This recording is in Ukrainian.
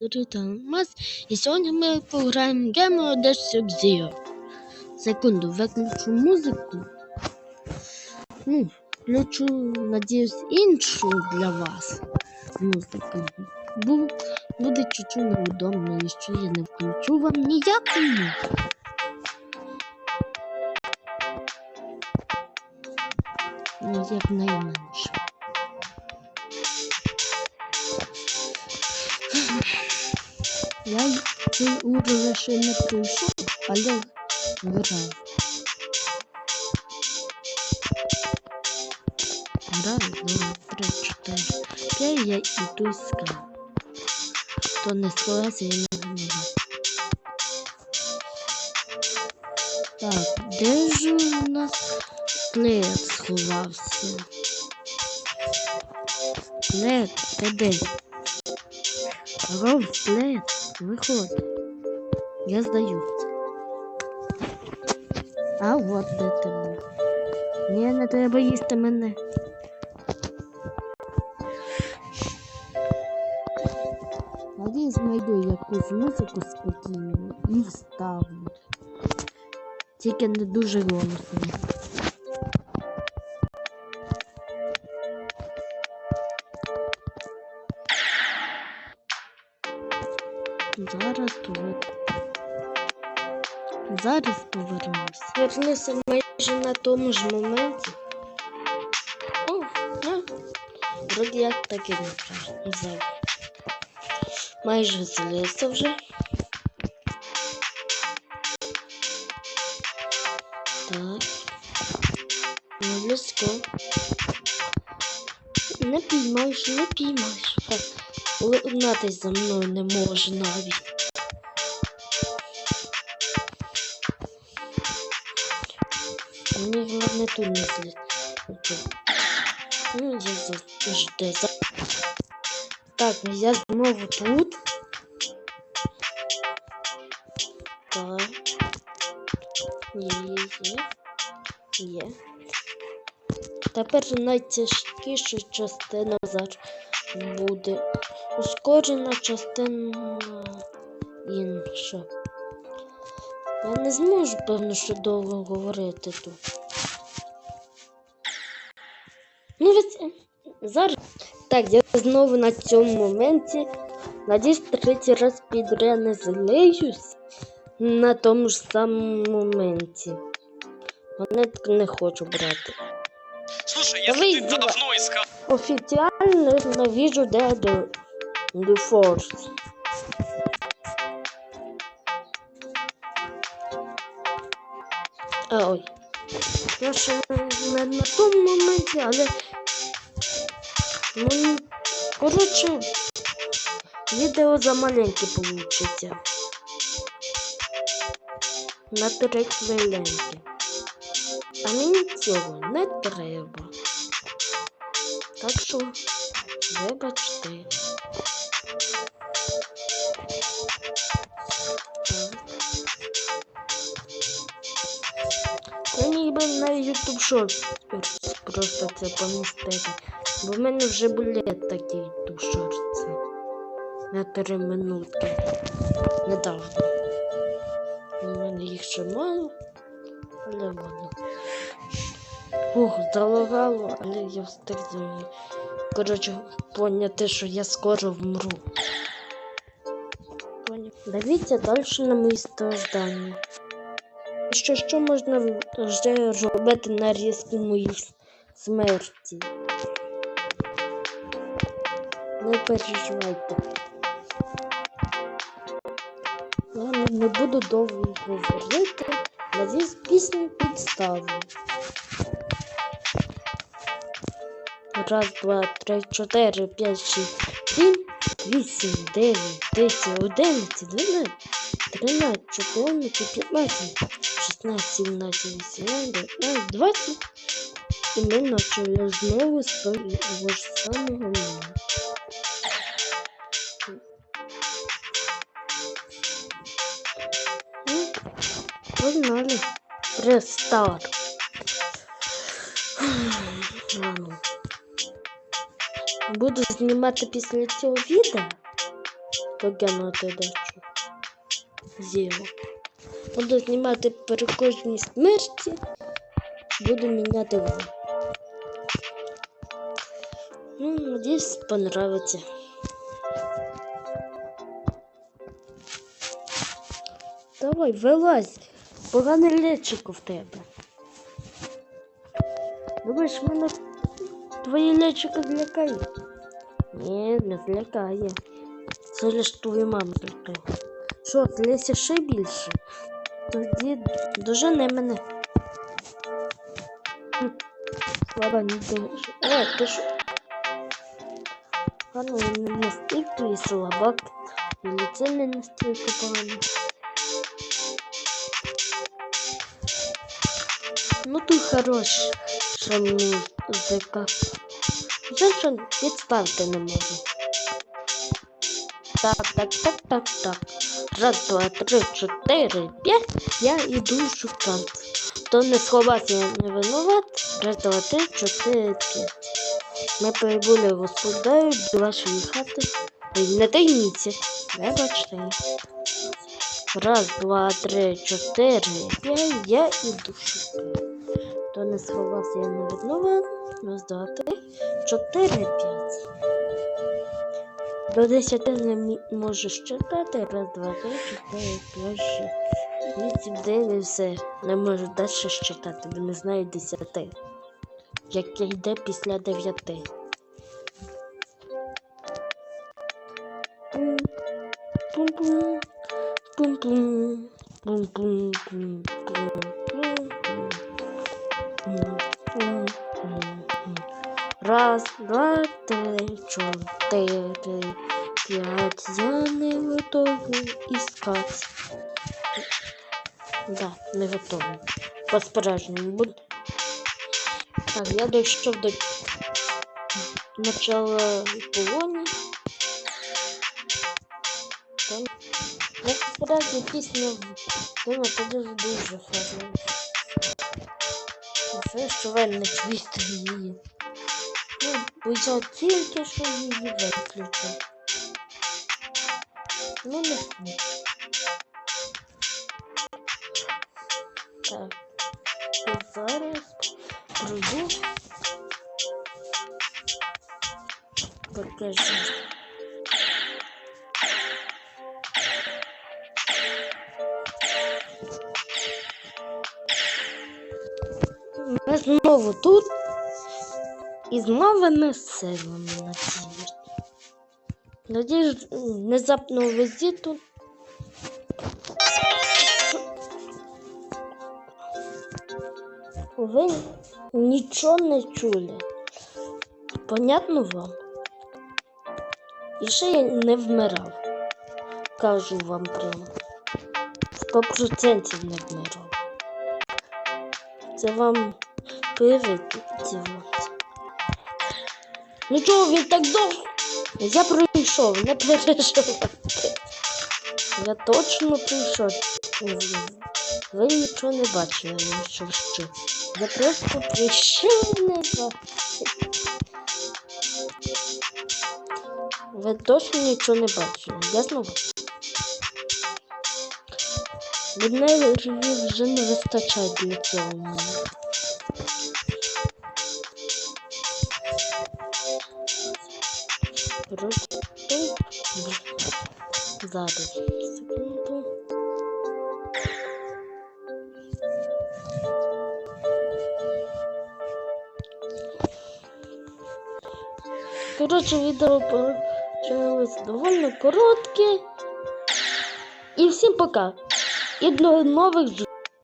Ритмас. І сьогодні ми пограємо of the Sub-Zero. Секунду, виключу музику. Ну, включу, надіюсь, іншу для вас музику. Бу, буде чуть-чуть неудобно, якщо я не включу вам ніяку музику. Ну, як. Я грав. Грав, два, три, чотири. Окей, я йду скав. То не сховався, я не гнила. Так, де ж у нас плеєр сховався? Плед, ти де? Ров, плед, виходь. Я здаюся. А от де ти. Ні, не треба їсти мене. Надіюсь, знайду якусь музику спокійну і вставлю. Тільки не дуже голосно. Зараз тут. Зараз повернуся. Вернуся майже на тому ж моменті. О, а, вроді як так і не взяв. Майже злізся вже. Так. Не близько. Не піймаєш, не піймаєш. Ха, Угнатись за мною не може навіть. Не зліз. Ну, я завжди за. Так, я знову тут. Так. Є, є, є. Є. Тепер найтяжкіша частина зараз буде. Ускорена частина інша. Я не зможу, певно, що довго говорити тут. Зараз. Так, я знову на цьому моменті. Надіюсь, третій раз підряд не злиюсь на тому ж самому моменті. Монеток не хочу брати. Слушай, Да если вы ты давно искал... Офіціально ненавижу Dead The Force. А, ой. Я ще не на тому моменті, але. Ну, коротше, відео замаленьке получиться. На три хвилинки. А мені цього не треба. Так що, вибачте. Я міг би на YouTube Shorts просто це помістити. Бо в мене вже були такі Shorts. На 3 минутки. Недавно. У мене їх ще мало, але ладно. Ух, залагало, але я встиг за неї. Коротше, поняти, що я скоро вмру. Дивіться далі на мої страждання. Що, що можна вже робити на різку моїй смерті? Не переживайте. Я не- буду довго говорити. Надіюсь, пісню підставлю. Раз, два, три, чотири, п'ять, шість, сім, вісім, дев'ять, десять, одинадцять, дванадцять, тринадцять, чотирнадцять, п'ятнадцять, шістнадцять, сімнадцять, вісімнадцять, дев'ятнадцять, двадцять. І ми почали знову з того ж самого Погнали. Рестарт. Ладно. Буду знімати після цього відео. покинути дещо. Зіло. Буду знімати при кожній смерті. Буду міняти вам. Ну, надіюсь, понравиться. Давай, вилазь. Поганий лечико в тебе. Думаєш, мене твої лечика злякають? Ні, не злякає. Це лиш твою маму злякає. Що, злися ще більше? Тоді дожени мене. Слава не дуже. Е, ти що? Ладно, не настільки слабак. І лице не настільки погано. Ну ти хорош, мені ЗК. Що підставити не можу. Так, так, так, так, так. Раз, два, три, чотири, п'ять. Я іду шукати. Хто не сховався, я не винуват. Раз, два, три, чотири, п'ять. Ми прибули господарю до вашої хати. Не тайніться. Вибачте. Раз, два, три, чотири, п'ять. Я іду шукати. Хто не сховався, я не винуват. Раз, два, три, чотири, п'ять. До десяти не можеш читати. Раз, два, три, чотири, п'ять, шість. Вісім, дев'ять, все. Не можу далі читати, бо не знаю десяти. Яке йде після дев'яти. Пум, пум-пум, пум-пум, пум-пум, пум-пум, пум-пум, пум-пум. Раз, два, три, чотири, п'ять. Я не готовий іскати. Да, не готовий. По-справжньому. Так, я дійшов до начала полоні. Там, насправді пісня думаю, це дуже гарно. Все, що ви її. Ну, бо я тільки що її виключив. Ну, не сміх. Так. Зараз пройду. Покажу. Ми знову тут. І з новими силами надіюсь. Надіюсь, внезапного візиту. Ви нічого не чули. Понятно вам? І ще я не вмирав. Кажу вам прямо. Сто процентів не вмирав. Це вам передівати. Ну чого він так довго? Я пройшов, не переживайте. Я точно прийшов. Ви нічого не бачили, що що. Я просто прийшов не бачив. Ви точно нічого не бачили, ясно? Одне вже не вистачає для цього зараз секунду. Коротше, відео получилось доволі коротке. І всім пока. І до нових зустрічей.